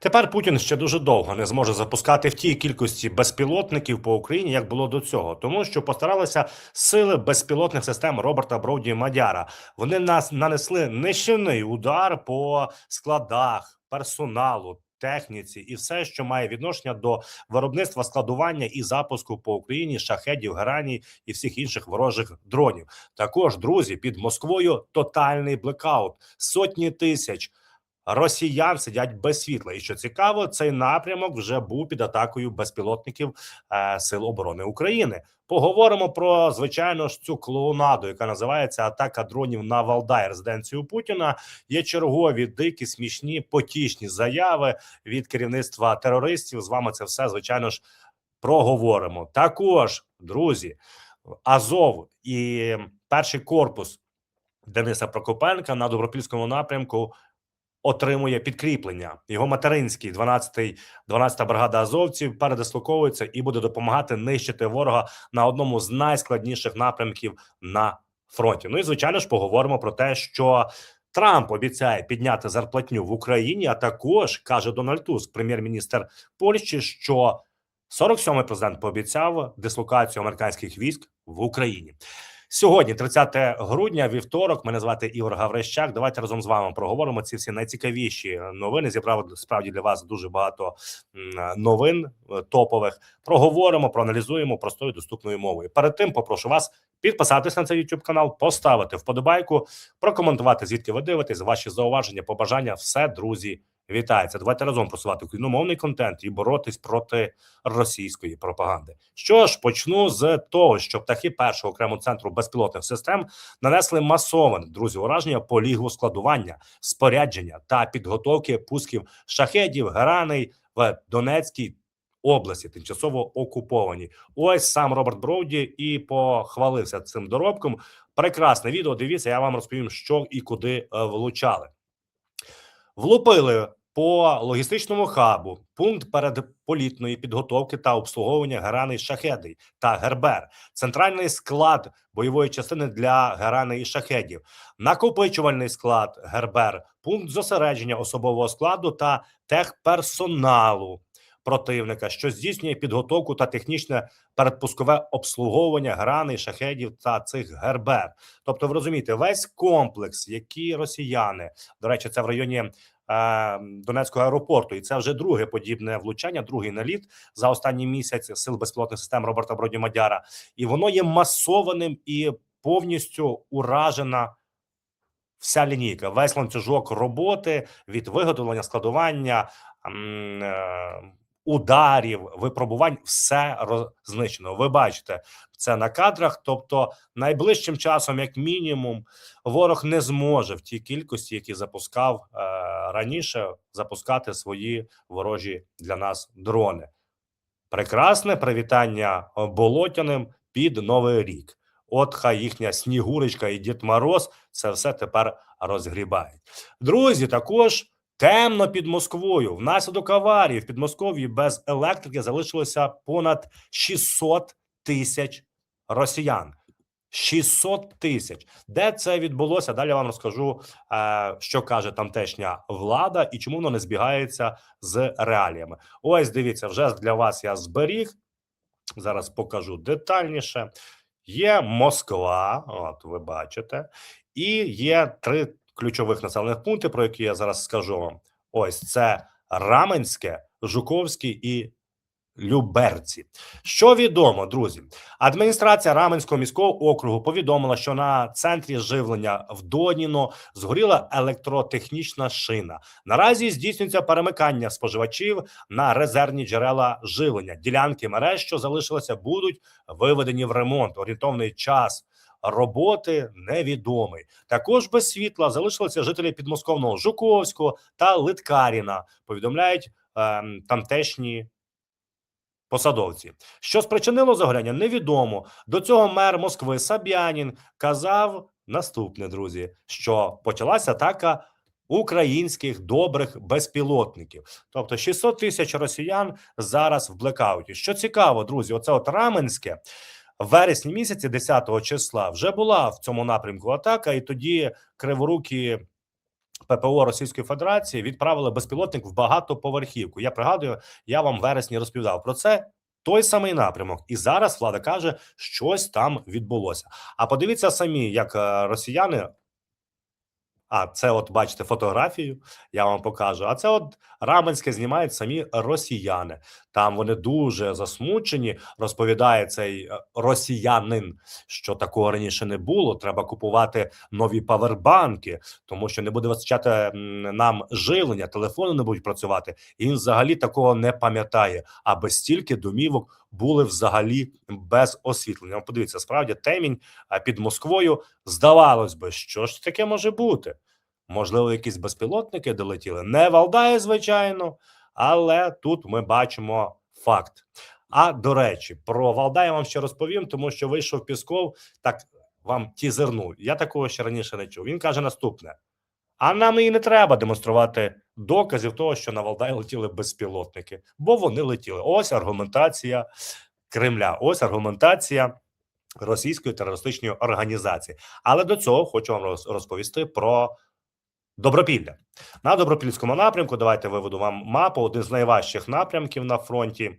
Тепер Путін ще дуже довго не зможе запускати в тій кількості безпілотників по Україні, як було до цього, тому що постаралися сили безпілотних систем Роберта Броуді Мадяра. Вони нас нанесли нищівний удар по складах, персоналу. Техніці і все, що має відношення до виробництва складування і запуску по Україні шахедів, герані і всіх інших ворожих дронів. Також друзі під Москвою тотальний блекаут, сотні тисяч росіян сидять без світла. І що цікаво, цей напрямок вже був під атакою безпілотників е, Сил оборони України. Поговоримо про звичайно ж цю клоунаду, яка називається атака дронів на Валдай, резиденцію Путіна. Є чергові дикі, смішні, потішні заяви від керівництва терористів. З вами це все звичайно ж проговоримо. Також друзі, Азов і перший корпус Дениса Прокопенка на добропільському напрямку отримує підкріплення. Його материнський 12-й 12-та бригада азовців передислоковується і буде допомагати нищити ворога на одному з найскладніших напрямків на фронті. Ну і звичайно ж поговоримо про те, що Трамп обіцяє підняти зарплатню в Україні. А також каже Дональд Туск, прем'єр-міністр Польщі, що 47-й президент пообіцяв дислокацію американських військ в Україні. Сьогодні, 30 грудня, вівторок. Мене звати Ігор Гаврищак. Давайте разом з вами проговоримо ці всі найцікавіші новини. Зібрав справді для вас дуже багато новин е, топових. Проговоримо, проаналізуємо простою доступною мовою. Перед тим попрошу вас підписатись на цей YouTube канал, поставити вподобайку, прокоментувати звідки ви дивитесь, ваші зауваження, побажання. Все, друзі, вітається. Давайте разом просувати україномовний контент і боротись проти російської пропаганди. Що ж, почну з того, що птахи першого окремого центру безпілотних систем нанесли масоване друзі ураження по лігу складування, спорядження та підготовки пусків шахедів, гераней в Донецькій. Області тимчасово окуповані. Ось сам Роберт Броуді і похвалився цим доробком. Прекрасне відео. Дивіться, я вам розповім, що і куди е, влучали. Влупили по логістичному хабу пункт передполітної підготовки та обслуговування герани шахедей та гербер, центральний склад бойової частини для герани і шахедів, накопичувальний склад гербер, пункт зосередження особового складу та техперсоналу противника, що здійснює підготовку та технічне передпускове обслуговування грани, шахедів та цих гербер. Тобто, ви розумієте, весь комплекс, який росіяни до речі, це в районі Донецького аеропорту, і це вже друге подібне влучання, другий наліт за останній місяць сил безпілотних систем Роберта Броді Мадяра, і воно є масованим і повністю уражена. Вся лінійка, весь ланцюжок роботи від виготовлення, складування, е, ударів, випробувань, все знищено. Ви бачите це на кадрах. Тобто, найближчим часом, як мінімум, ворог не зможе в тій кількості, які запускав е, раніше, запускати свої ворожі для нас дрони. Прекрасне привітання болотяним під новий рік. От хай їхня снігурочка і Дід Мороз це все тепер розгрібають. Друзі, також. Темно під Москвою. Внаслідок аварії в Підмосков'ї без електрики залишилося понад 600 тисяч росіян. 600 тисяч. Де це відбулося? Далі я вам розкажу, е, що каже тамтешня влада і чому воно не збігається з реаліями. Ось дивіться, вже для вас я зберіг. Зараз покажу детальніше. Є Москва, от ви бачите, і є три ключових населених пунктів, про які я зараз скажу вам. Ось це Раменське, Жуковський і Люберці. Що відомо, друзі? Адміністрація Раменського міського округу повідомила, що на центрі живлення в Доніно згоріла електротехнічна шина. Наразі здійснюється перемикання споживачів на резервні джерела живлення. Ділянки мереж, що залишилися, будуть виведені в ремонт. Орієнтовний час роботи невідомий. Також без світла залишилися жителі підмосковного Жуковського та Литкаріна. Повідомляють е, тамтешні. Посадовці, що спричинило загоряння, невідомо. До цього мер Москви Сабянін казав наступне, друзі: що почалася атака українських добрих безпілотників. Тобто 600 тисяч росіян зараз в блекауті. Що цікаво, друзі, оце от Раменське вересні місяці, 10 числа, вже була в цьому напрямку атака, і тоді криворукі ППО Російської Федерації відправили безпілотник в багатоповерхівку. Я пригадую, я вам вересні розповідав про це. Той самий напрямок, і зараз влада каже, щось там відбулося. А подивіться самі, як е, росіяни. А це, от бачите, фотографію, я вам покажу. А це от Раменське знімають самі росіяни. Там вони дуже засмучені. Розповідає цей е, росіянин, що такого раніше не було. Треба купувати нові павербанки, тому що не буде вистачати нам живлення, телефони не будуть працювати. І він взагалі такого не пам'ятає. Аби стільки домівок були взагалі без освітлення. Подивіться, справді темінь під Москвою. Здавалось би, що ж таке може бути? Можливо, якісь безпілотники долетіли. Не Валдає, звичайно, але тут ми бачимо факт. А до речі, про Валдай я вам ще розповім, тому що вийшов Пісков, так вам тізерну. Я такого ще раніше не чув. Він каже наступне: а нам і не треба демонструвати доказів того, що на Валдай летіли безпілотники, бо вони летіли. Ось аргументація Кремля. Ось аргументація російської терористичної організації. Але до цього хочу вам роз- розповісти про Добропілля. На Добропільському напрямку. Давайте виведу вам мапу. Один з найважчих напрямків на фронті.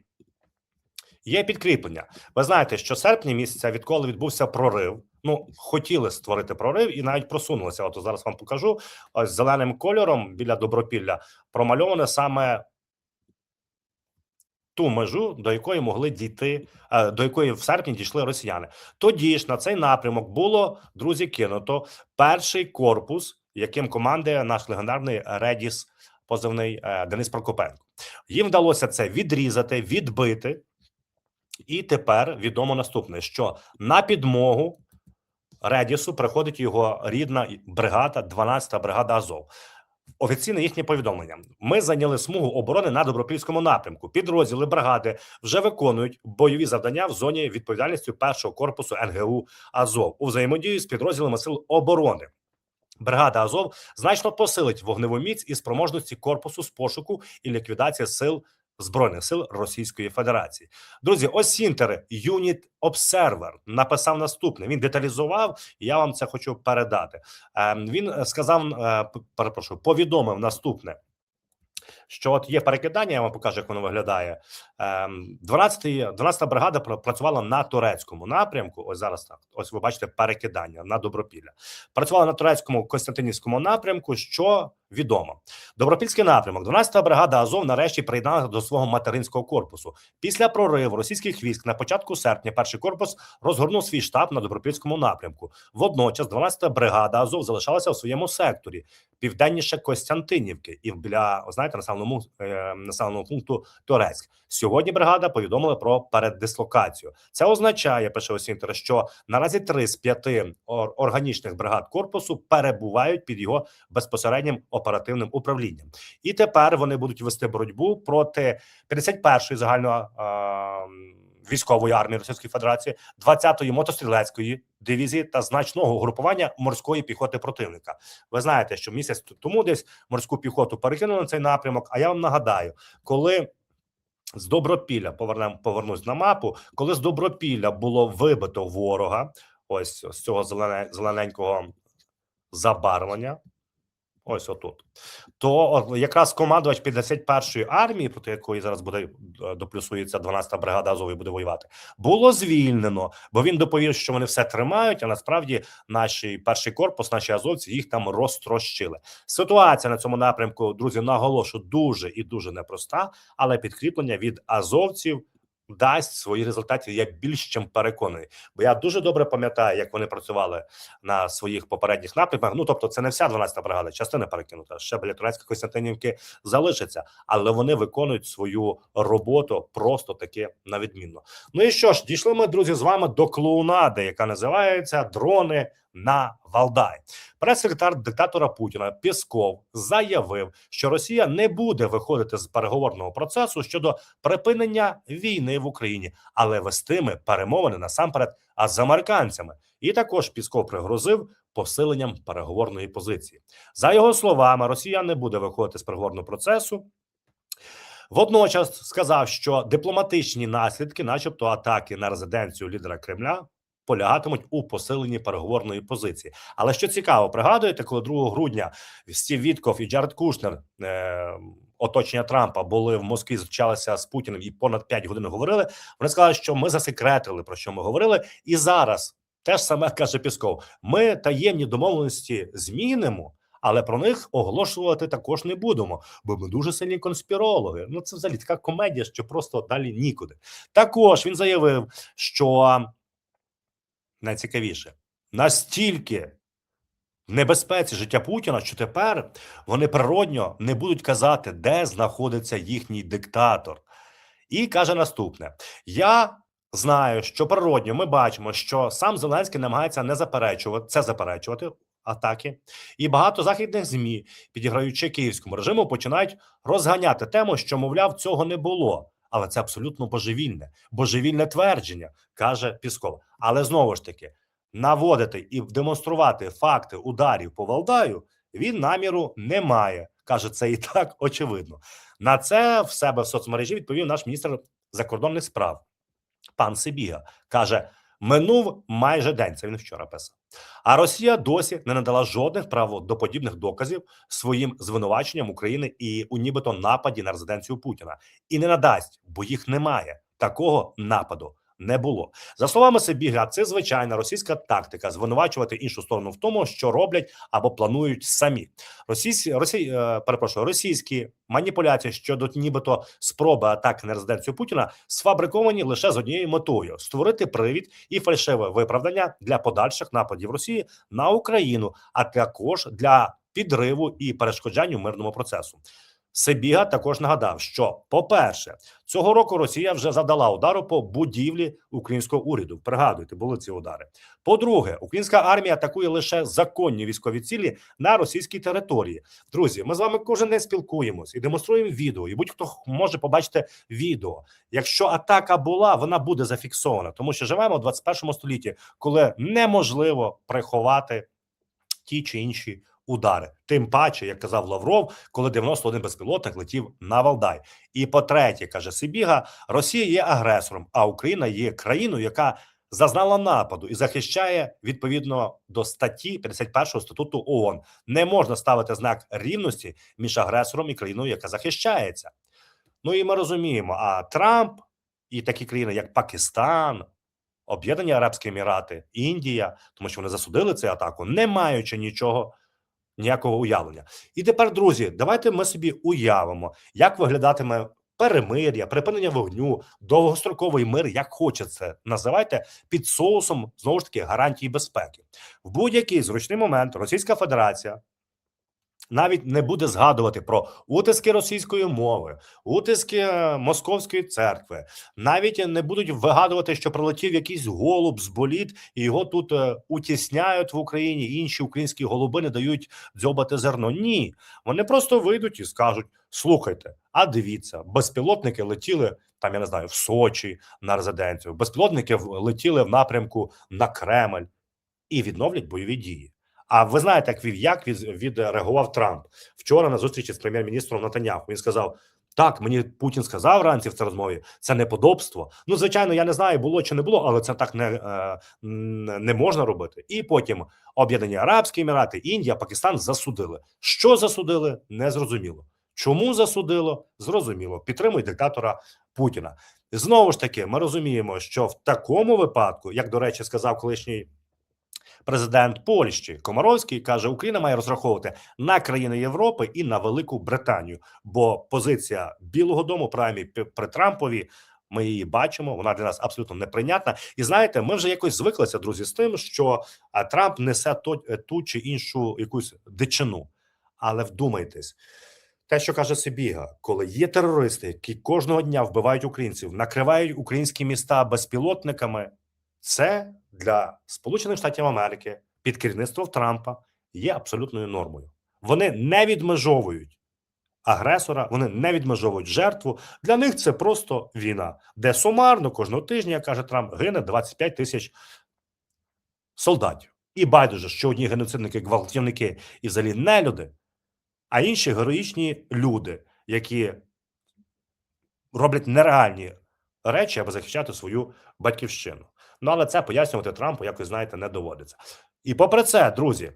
Є підкріплення. Ви знаєте, що серпні місяця, відколи відбувся прорив. Ну, хотіли створити прорив і навіть просунулися. От зараз вам покажу. Ось зеленим кольором біля Добропілля промальоване саме ту межу, до якої могли дійти, е, до якої в серпні дійшли росіяни. Тоді ж на цей напрямок було друзі кинуто перший корпус, яким командує наш легендарний Редіс, позивний е, Денис Прокопенко. Їм вдалося це відрізати, відбити. І тепер відомо наступне: що на підмогу Редісу приходить його рідна бригада, 12-та бригада Азов. Офіційне їхнє повідомлення. Ми зайняли смугу оборони на добропільському напрямку. Підрозділи бригади вже виконують бойові завдання в зоні відповідальності першого корпусу НГУ Азов у взаємодії з підрозділами сил оборони. Бригада Азов значно посилить вогневу міць і спроможності корпусу з пошуку і ліквідації сил збройних сил Російської Федерації. Друзі, ось Сінтер Юніт Обсервер написав наступне. Він деталізував. і Я вам це хочу передати. Ем, Він е, сказав, е, перепрошую, повідомив наступне. Що от є перекидання, я вам покажу, як воно виглядає. Ем, 12 12-та бригада пра- працювала на турецькому напрямку. Ось зараз так. Ось ви бачите перекидання на Добропілля. Працювала на турецькому Костянтинівському напрямку. Що відомо, Добропільський напрямок, 12-та бригада Азов нарешті приєдналася до свого материнського корпусу. Після прориву російських військ на початку серпня перший корпус розгорнув свій штаб на Добропільському напрямку. Водночас 12-та бригада Азов залишалася у своєму секторі південніше Костянтинівки і біля знаєте населеному е, населеного пункту Торецьк. Сьогодні бригада повідомила про переддислокацію. Це означає, пише Осінтер, що наразі три з п'яти ор- органічних бригад корпусу перебувають під його безпосереднім оперативним управлінням, і тепер вони будуть вести боротьбу проти 51-ї загальної е, військової армії Російської Федерації, 20-ї мотострілецької дивізії та значного угрупування морської піхоти противника. Ви знаєте, що місяць тому десь морську піхоту перекинули на цей напрямок. А я вам нагадаю, коли з Добропілля повернемо повернусь на мапу, коли з Добропілля було вибито ворога, ось з цього зелененького забарвлення. Ось отут. То якраз командувач 51-ї армії, проти якої зараз буде е, доплюсується 12-та бригада Азов буде воювати, було звільнено, бо він доповів, що вони все тримають. А насправді наш перший корпус, наші азовці їх там розтрощили. Ситуація на цьому напрямку, друзі, наголошу дуже і дуже непроста, але підкріплення від азовців дасть свої результати. Я більш чим переконаний, бо я дуже добре пам'ятаю, як вони працювали на своїх попередніх напрямках. Ну тобто, це не вся 12-та бригада, частина перекинута. Ще біля Турецької Костянтинівки залишиться, але вони виконують свою роботу просто таки на відмінно. Ну і що ж, дійшли ми, друзі, з вами до клоунади, яка називається дрони на Валдай. Прес-секретар диктатора Путіна Пєсков заявив, що Росія не буде виходити з переговорного процесу щодо припинення війни в Україні, але вестиме перемовини насамперед а з американцями. І також Пісков пригрозив посиленням переговорної позиції. За його словами, Росія не буде виходити з переговорного процесу. Водночас сказав, що дипломатичні наслідки, начебто атаки на резиденцію лідера Кремля, полягатимуть у посиленні переговорної позиції. Але що цікаво, пригадуєте, коли 2 грудня Стів Вітков і Джаред Кушнер, е, оточення Трампа, були в Москві, зустрічалися з Путіним і понад 5 годин говорили. Вони сказали, що ми засекретили про що ми говорили, і зараз те ж саме каже Пісков. Ми таємні домовленості змінимо. Але про них оголошувати також не будемо, бо ми дуже сильні конспірологи. Ну це взагалі така комедія, що просто далі нікуди. Також він заявив, що найцікавіше настільки в небезпеці життя Путіна, що тепер вони природньо не будуть казати, де знаходиться їхній диктатор. І каже наступне: я знаю, що природньо ми бачимо, що сам Зеленський намагається не заперечувати це заперечувати атаки, і багато західних змі, підіграючи київському режиму, починають розганяти тему, що мовляв цього не було. Але це абсолютно божевільне, божевільне твердження, каже Пісков. Але знову ж таки, наводити і демонструвати факти ударів по Валдаю він наміру не має. каже, це і так очевидно. На це в себе в соцмережі відповів наш міністр закордонних справ пан Сибіга. каже: минув майже день. Це він вчора писав. А Росія досі не надала жодних правдоподібних доказів своїм звинуваченням України і у нібито нападі на резиденцію Путіна, і не надасть, бо їх немає. Такого нападу не було. За словами Сибіга, це звичайна російська тактика звинувачувати іншу сторону в тому, що роблять або планують самі. Російські Росі, е, перепрошую, російські маніпуляції щодо нібито спроби атаки на резиденцію Путіна сфабриковані лише з однією метою створити привід і фальшиве виправдання для подальших нападів Росії на Україну, а також для підриву і перешкоджанню мирному процесу. Сибіга також нагадав, що, по-перше, цього року Росія вже завдала удару по будівлі українського уряду. Пригадуйте, були ці удари. По-друге, українська армія атакує лише законні військові цілі на російській території. Друзі, ми з вами кожен день спілкуємось і демонструємо відео. І будь-хто може побачити відео. Якщо атака була, вона буде зафіксована, тому що живемо в 21 столітті, коли неможливо приховати ті чи інші удари. Тим паче, як казав Лавров, коли 91 безпілотник летів на Валдай. І по-третє, каже Сибіга, Росія є агресором, а Україна є країною, яка зазнала нападу і захищає відповідно до статті 51 статуту ООН. Не можна ставити знак рівності між агресором і країною, яка захищається. Ну і ми розуміємо, а Трамп і такі країни, як Пакистан, Об'єднані Арабські Емірати, Індія, тому що вони засудили цю атаку, не маючи нічого ніякого уявлення. І тепер, друзі, давайте ми собі уявимо, як виглядатиме перемир'я, припинення вогню, довгостроковий мир, як хочеться називайте під соусом знову ж таки гарантії безпеки. В будь-який зручний момент Російська Федерація. Навіть не буде згадувати про утиски російської мови, утиски е, московської церкви. Навіть не будуть вигадувати, що прилетів якийсь голуб з боліт, і його тут е, утісняють в Україні. Інші українські голуби не дають дзьобати зерно. Ні, вони просто вийдуть і скажуть: слухайте, а дивіться, безпілотники летіли там. Я не знаю, в Сочі на резиденцію. Безпілотники летіли в напрямку на Кремль і відновлять бойові дії. А ви знаєте, як як відреагував Трамп вчора на зустрічі з прем'єр-міністром Натаняху? Він сказав: так, мені Путін сказав вранці в цій розмові. Це неподобство. Ну, звичайно, я не знаю, було чи не було, але це так не, е, не можна робити. І потім Об'єднані Арабські Емірати, Індія, Пакистан засудили. Що засудили? Не зрозуміло. Чому засудило? Зрозуміло. Підтримують диктатора Путіна. Знову ж таки, ми розуміємо, що в такому випадку, як до речі, сказав колишній президент Польщі Комаровський каже, Україна має розраховувати на країни Європи і на Велику Британію. Бо позиція Білого Дому принаймні, п- при Трампові. Ми її бачимо, вона для нас абсолютно неприйнятна. І знаєте, ми вже якось звиклися, друзі, з тим, що Трамп несе е, ту чи іншу якусь дичину. Але вдумайтесь, те, що каже Сибіга, коли є терористи, які кожного дня вбивають українців, накривають українські міста безпілотниками, це для Сполучених Штатів Америки під керівництвом Трампа є абсолютною нормою. Вони не відмежовують агресора, вони не відмежовують жертву. Для них це просто війна, де сумарно кожного тижня, як каже Трамп, гине 25 тисяч солдатів. І байдуже, що одні геноцидники, гвалтівники і взагалі не люди, а інші героїчні люди, які роблять нереальні речі, аби захищати свою батьківщину. Ну але це пояснювати Трампу, якось знаєте, не доводиться. І попри це, друзі,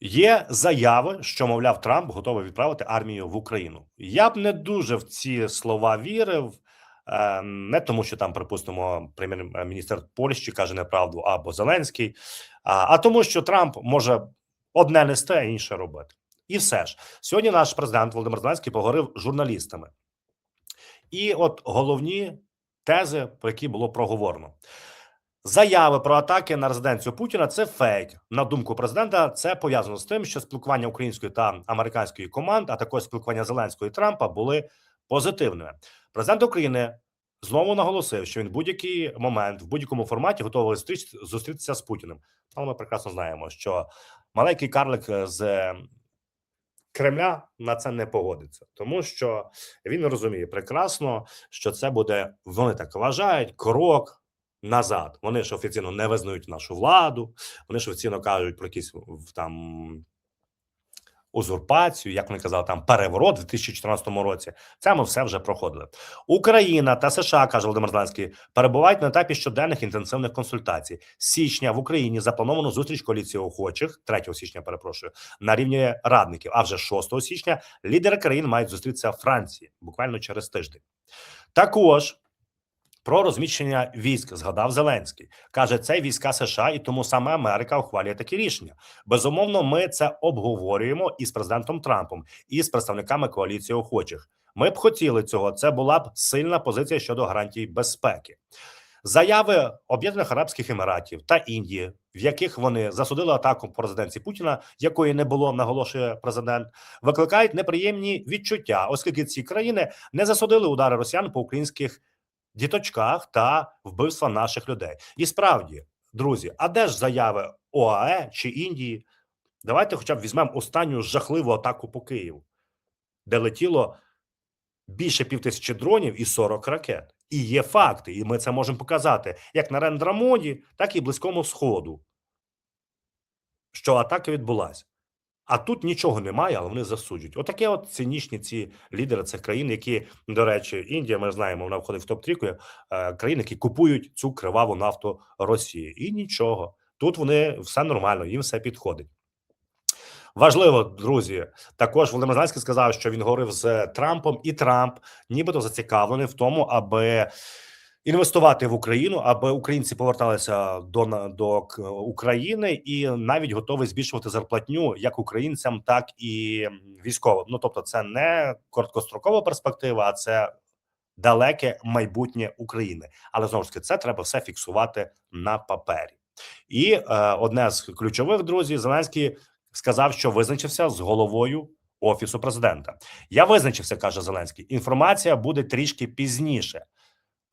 є заяви, що мовляв Трамп готовий відправити армію в Україну. Я б не дуже в ці слова вірив. е, Не тому, що там, припустимо, прем'єр-міністр Польщі каже неправду або Зеленський, а, а тому, що Трамп може одне нести, а інше робити. І все ж сьогодні наш президент Володимир Зеленський поговорив з журналістами. І от головні тези, про які було проговорено. Заяви про атаки на резиденцію Путіна це фейк. На думку президента, це пов'язано з тим, що спілкування української та американської команд, а також спілкування Зеленського і Трампа були позитивними. Президент України знову наголосив, що він в будь-який момент в будь-якому форматі готовий зустрітися з Путіним. Але ми прекрасно знаємо, що маленький карлик е, з Кремля на це не погодиться, тому що він розуміє прекрасно, що це буде вони так вважають крок назад. Вони ж офіційно не визнають нашу владу, вони ж офіційно кажуть про якісь там узурпацію, як вони казали, там переворот у 2014 році. Це ми все вже проходили. Україна та США каже Володимир Зеленський, перебувають на етапі щоденних інтенсивних консультацій. Січня в Україні заплановано зустріч коаліції охочих 3 січня. Перепрошую на рівні радників. А вже 6 січня лідери країн мають зустрітися в Франції буквально через тиждень. Також про розміщення військ згадав Зеленський. каже, це війська США, і тому саме Америка ухвалює такі рішення. Безумовно, ми це обговорюємо із президентом Трампом і з представниками коаліції охочих. Ми б хотіли цього. Це була б сильна позиція щодо гарантій безпеки. Заяви Об'єднаних Арабських Еміратів та Індії, в яких вони засудили атаку по резиденції Путіна, якої не було, наголошує президент, викликають неприємні відчуття, оскільки ці країни не засудили удари росіян по українських діточках та вбивства наших людей. І справді, друзі, а де ж заяви ОАЕ чи Індії? Давайте, хоча б візьмемо останню жахливу атаку по Києву, де летіло більше півтисячі дронів і 40 ракет. І є факти, і ми це можемо показати як на Рендрамоді, так і Близькому Сходу, що атака відбулася. А тут нічого немає, але вони засуджують. Отаке, от цинічні ці лідери цих країн, які, до речі, Індія, ми знаємо, вона входить в топ трійку е, країн, які купують цю криваву нафту Росії. І нічого. Тут вони все нормально, їм все підходить. Важливо, друзі. Також Володимир Зеленський сказав, що він говорив з Трампом, і Трамп нібито зацікавлений в тому, аби інвестувати в Україну, аби українці поверталися до до України, і навіть готовий збільшувати зарплатню як українцям, так і військовим. Ну тобто, це не короткострокова перспектива, а це далеке майбутнє України. Але знову ж таки, це треба все фіксувати на папері. І е, одне з ключових друзів Зеленський сказав, що визначився з головою офісу президента. Я визначився, каже Зеленський. Інформація буде трішки пізніше.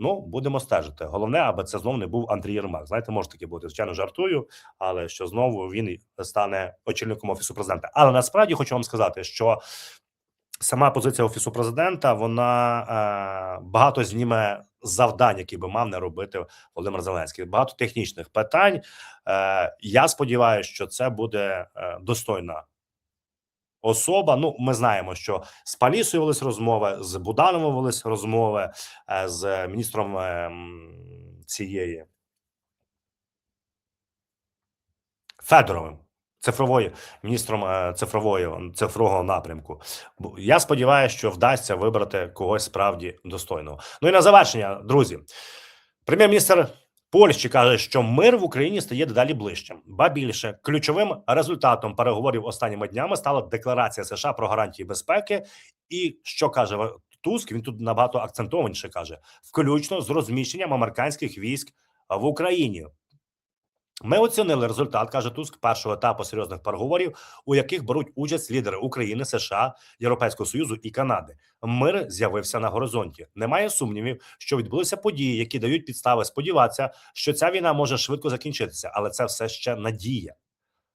Ну, будемо стежити. Головне, аби це знову не був Андрій Єрмак. Знаєте, може таке бути. Звичайно, жартую, але що знову він стане очільником офісу президента. Але насправді хочу вам сказати, що сама позиція офісу президента вона е, багато зніме завдань, які би мав не робити Володимир Зеленський. Багато технічних питань. Е, я сподіваюся, що це буде е, достойна особа. Ну, ми знаємо, що з Палісою велись розмови, з Будановим велись розмови, е, з міністром е, цієї Федоровим. Цифрової міністром е, цифрової цифрового напрямку. Я сподіваюся, що вдасться вибрати когось справді достойного. Ну і на завершення, друзі, прем'єр-міністр Польщі каже, що мир в Україні стає дедалі ближчим. Ба більше ключовим результатом переговорів останніми днями стала декларація США про гарантії безпеки. І що каже Туск? Він тут набагато акцентованіше каже, включно з розміщенням американських військ в Україні. Ми оцінили результат, каже Туск, першого етапу серйозних переговорів, у яких беруть участь лідери України, США, Європейського Союзу і Канади. Мир з'явився на горизонті. Немає сумнівів, що відбулися події, які дають підстави сподіватися, що ця війна може швидко закінчитися, але це все ще надія.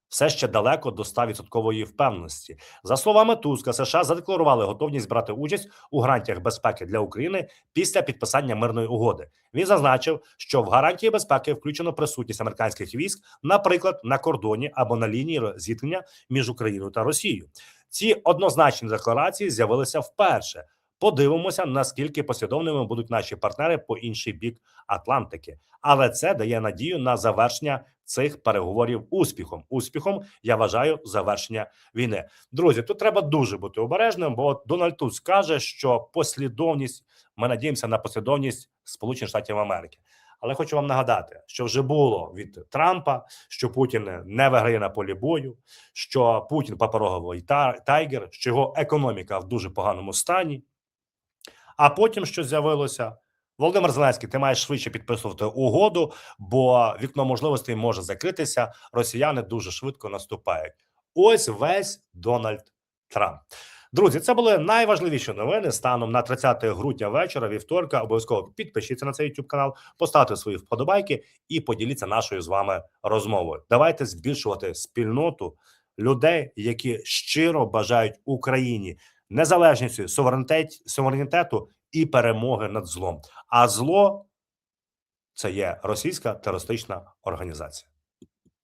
Все ще далеко до 100% впевненості. За словами Туска, США задекларували готовність брати участь у гарантіях безпеки для України після підписання мирної угоди. Він зазначив, що в гарантії безпеки включено присутність американських військ, наприклад, на кордоні або на лінії зіткнення між Україною та Росією. Ці однозначні декларації з'явилися вперше. Подивимося, наскільки послідовними будуть наші партнери по інший бік Атлантики. Але це дає надію на завершення цих переговорів успіхом. Успіхом я вважаю завершення війни. Друзі, тут треба дуже бути обережним, бо Дональд Туск каже, що послідовність ми надіємося на послідовність Сполучених Штатів Америки. Але хочу вам нагадати, що вже було від Трампа, що Путін не виграє на полі бою, що Путін папероговий тайгер, що його економіка в дуже поганому стані. А потім що з'явилося? Володимир Зеленський, ти маєш швидше підписувати угоду, бо вікно можливостей може закритися. Росіяни дуже швидко наступають. Ось весь Дональд Трамп. Друзі, це були найважливіші новини станом на 30 грудня вечора, вівторка. Обов'язково підпишіться на цей YouTube канал, поставте свої вподобайки і поділіться нашою з вами розмовою. Давайте збільшувати спільноту людей, які щиро бажають Україні незалежності, суверенітет, суверенітету і перемоги над злом. А зло це є російська терористична організація.